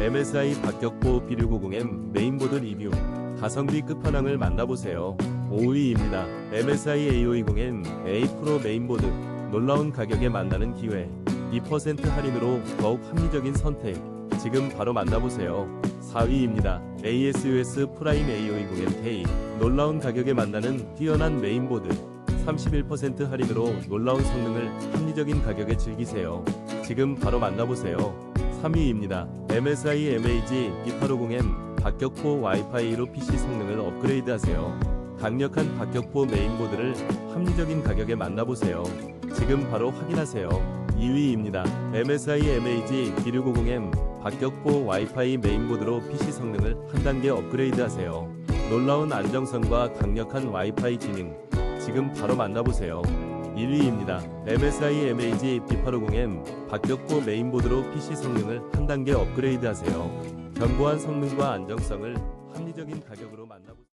MSI 박격포 B650M 메인보드 리뷰 가성비 끝판왕을 만나보세요. 5위입니다. MSI A520M A 프로 메인보드 놀라운 가격에 만나는 기회 2% 할인으로 더욱 합리적인 선택 지금 바로 만나보세요. 4위입니다. ASUS 프라임 A520M-K 놀라운 가격에 만나는 뛰어난 메인보드 31% 할인으로 놀라운 성능을 합리적인 가격에 즐기세요. 지금 바로 만나보세요. 3위입니다. MSI MAG B850M 박격포 와이파이로 PC 성능을 업그레이드하세요. 강력한 박격포 메인보드를 합리적인 가격에 만나보세요. 지금 바로 확인하세요. 2위입니다. MSI MAG B650M 박격포 와이파이 메인보드로 PC 성능을 한 단계 업그레이드하세요. 놀라운 안정성과 강력한 와이파이 기능 지금 바로 만나보세요. 1위입니다. MSI MAG B850M 박격포 메인보드로 PC 성능을 한 단계 업그레이드하세요. 견고한 성능과 안정성을 합리적인 가격으로 만나보세요.